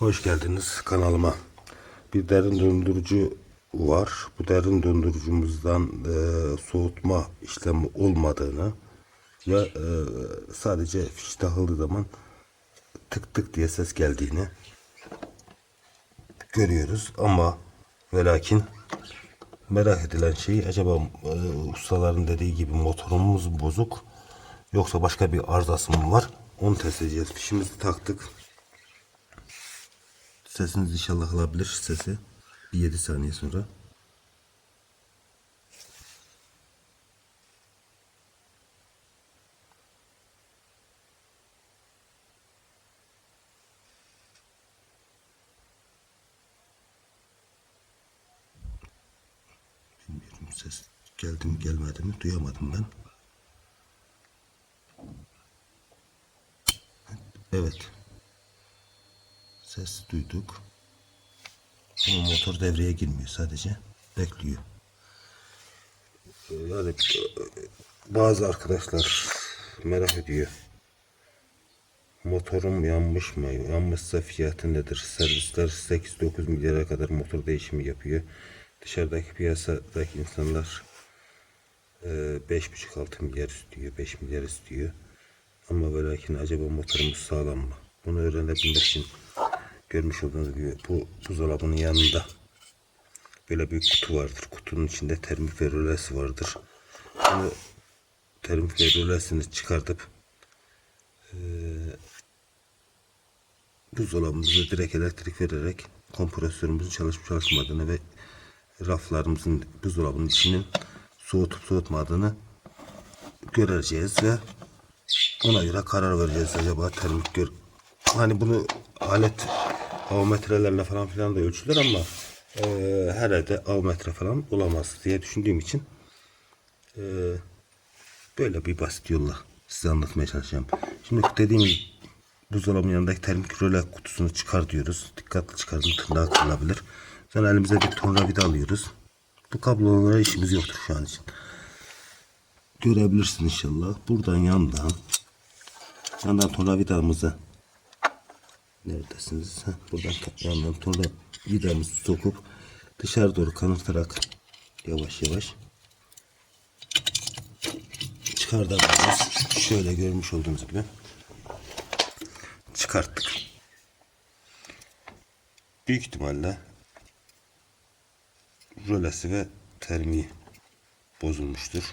Hoş geldiniz kanalıma. Bir derin dondurucu var. Bu derin dondurucumuzdan e, soğutma işlemi olmadığını ve e, sadece fiş takıldığı zaman tık tık diye ses geldiğini görüyoruz. Ama ve lakin merak edilen şey acaba e, ustaların dediği gibi motorumuz bozuk yoksa başka bir arızası mı var? Onu test edeceğiz. Fişimizi taktık. Sesiniz inşallah alabilir sesi. Bir 7 saniye sonra. Bilmiyorum ses geldi mi gelmedi mi duyamadım ben. Evet. Ses duyduk. Ama motor devreye girmiyor sadece. Bekliyor. Yani e, bazı arkadaşlar merak ediyor. Motorum yanmış mı? Yanmışsa fiyatı nedir? Servisler 8-9 milyara kadar motor değişimi yapıyor. Dışarıdaki piyasadaki insanlar e, 5,5-6 milyar istiyor, 5 milyar istiyor. Ama ve lakin acaba motorumuz sağlam mı? Bunu öğrenebilmek için görmüş olduğunuz gibi bu buzdolabının yanında böyle bir kutu vardır. Kutunun içinde termik rölesi vardır. Bunu termik rölesini çıkartıp eee buzdolabımıza direkt elektrik vererek kompresörümüzün çalışıp çalışmadığını ve raflarımızın buzdolabının içinin soğutup soğutmadığını göreceğiz ve ona göre karar vereceğiz acaba termik gör hani bunu alet avometrelerle falan filan da ölçülür ama e, herhalde avometre falan olamaz diye düşündüğüm için e, böyle bir basit yolla size anlatmaya çalışacağım. Şimdi dediğim gibi buzdolabının yanındaki termik röle kutusunu çıkar diyoruz. Dikkatli çıkarın tırnağı kırılabilir. Sonra elimize bir tornavida alıyoruz. Bu kablolara işimiz yoktur şu an için. Görebilirsin inşallah. Buradan yandan yandan tornavidamızı neredesiniz? Heh, buradan yandan tornavidamızı sokup dışarı doğru kanırtarak yavaş yavaş çıkartabiliriz. Şöyle görmüş olduğunuz gibi çıkarttık. Büyük ihtimalle rölesi ve termiği bozulmuştur.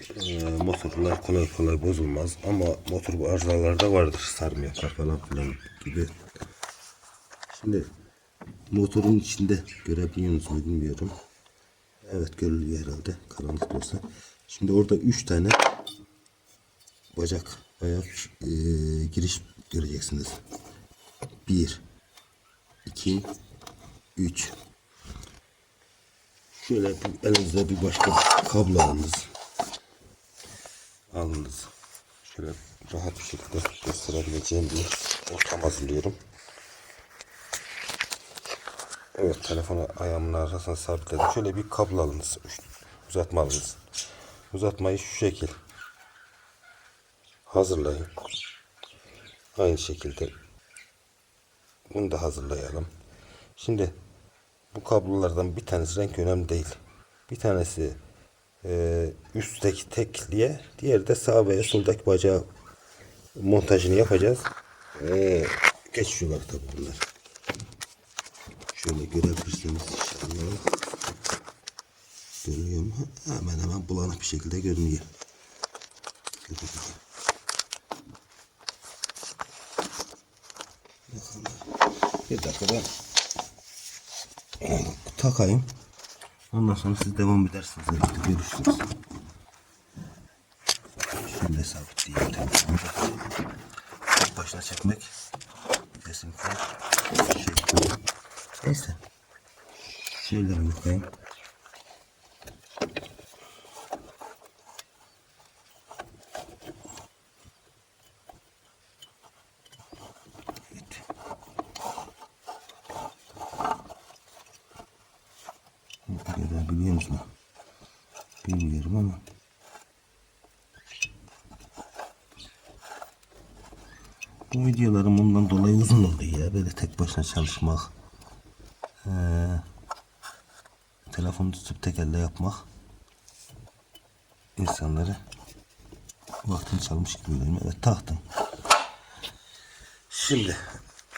Ee, motorlar kolay kolay bozulmaz ama motor arızalarda vardır sarma yapar falan filan gibi. Şimdi motorun içinde görebiliyor musunuz bilmiyorum. Evet görülüyor herhalde karanlık olsa. Şimdi orada 3 tane bacak ayak e, giriş göreceksiniz. 1 2 3 Şöyle bir, elinizde bir başka kablo alınız. Alınız. Şöyle rahat bir şekilde gösterebileceğim bir ortam hazırlıyorum. Evet telefonu ayağımın arasına sabitledim. Şöyle bir kablo alınız. Uzatma alınız. Uzatmayı şu şekil hazırlayın. Aynı şekilde bunu da hazırlayalım. Şimdi bu kablolardan bir tanesi renk önemli değil. Bir tanesi e, üstteki tekliğe, diğeri de sağ veya soldaki bacağı montajını yapacağız. E, geçiyorlar tabi bunlar. Şöyle görebilirsiniz inşallah. Görünüyor mu? Hemen hemen bulanık bir şekilde görünüyor. Bir dakika ben takayım. Ondan sonra siz devam edersiniz. Birlikte görüşürüz. Şöyle sabitleyeyim. telefonumu. Tek başına çekmek kesinlikle şey. Neyse. Şöyle bir bakayım. Evet. Görebiliyor musun? Bilmiyorum ama. Bu videolarım ondan dolayı uzun oldu ya. Böyle tek başına çalışmak. Ee, telefonu tutup tek elle yapmak. insanları vaktini çalmış gibi oluyorum. Evet taktım. Şimdi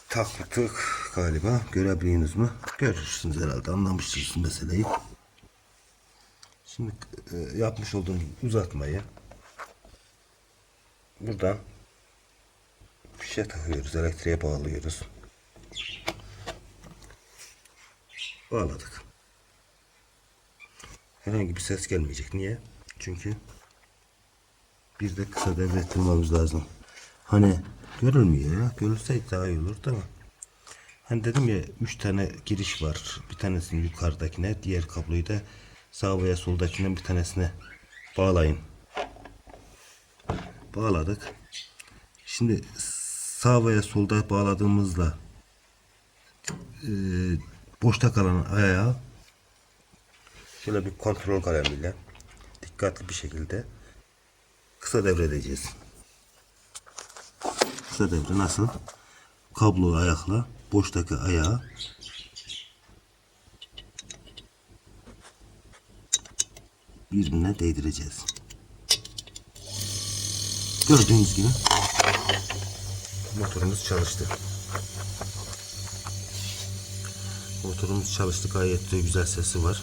taktık galiba. Görebiliyorsunuz mu? Görürsünüz herhalde. Anlamışsınız meseleyi. Şimdi e, yapmış olduğum uzatmayı buradan fişe takıyoruz. Elektriğe bağlıyoruz. Bağladık. Herhangi bir ses gelmeyecek. Niye? Çünkü bir de kısa devrettirmemiz lazım. Hani görülmüyor ya. Görülseydi daha iyi olurdu ama. Hani dedim ya üç tane giriş var. Bir tanesini yukarıdakine, diğer kabloyu da sağ veya soldakinden bir tanesine bağlayın. Bağladık. Şimdi sağ veya solda bağladığımızla e, boşta kalan ayağı şöyle bir kontrol kalemiyle dikkatli bir şekilde kısa devredeceğiz. Kısa devre nasıl? Kablo ayakla boştaki ayağı birbirine değdireceğiz. Gördüğünüz gibi motorumuz çalıştı. Motorumuz çalıştı gayet de güzel sesi var.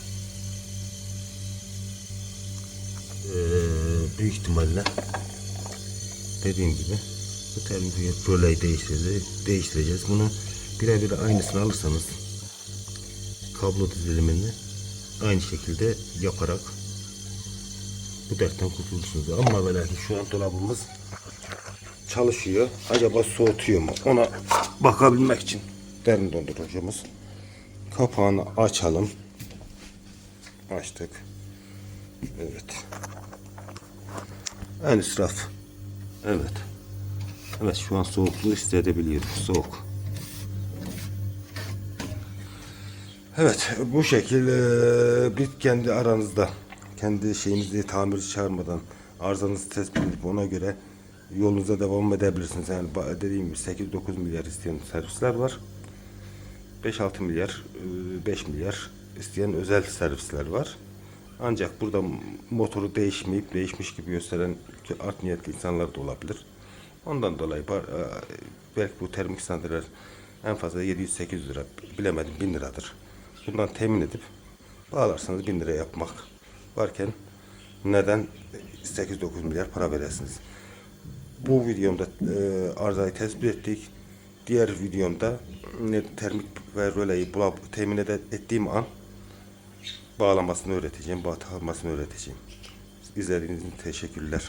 Ee, büyük ihtimalle dediğim gibi bu termik röleyi değiştireceğiz. değiştireceğiz. Bunu birebir aynısını alırsanız kablo dizilimini aynı şekilde yaparak bu dertten kurtulursunuz. Ama ve lakin şu an dolabımız çalışıyor. Acaba soğutuyor mu? Ona bakabilmek için derin dondurucumuz. Kapağını açalım. Açtık. Evet. En üst raf. Evet. Evet şu an soğukluğu hissedebiliyorum. Soğuk. Evet bu şekilde bir kendi aranızda kendi şeyinizi tamir çağırmadan arızanızı tespit edip ona göre yolunuza devam edebilirsiniz. Yani dediğim gibi 8-9 milyar isteyen servisler var. 5-6 milyar, e, 5 milyar isteyen özel servisler var. Ancak burada motoru değişmeyip değişmiş gibi gösteren art niyetli insanlar da olabilir. Ondan dolayı e, belki bu termik sandalyeler en fazla 700-800 lira bilemedim 1000 liradır. Bundan temin edip bağlarsanız 1000 lira yapmak varken neden 8-9 milyar para veresiniz? Bu videomda e, arızayı tespit ettik. Diğer videomda ne termik ve röleyi bula, temin ede- ettiğim an bağlamasını öğreteceğim, bağlamasını öğreteceğim. İzlediğiniz için teşekkürler.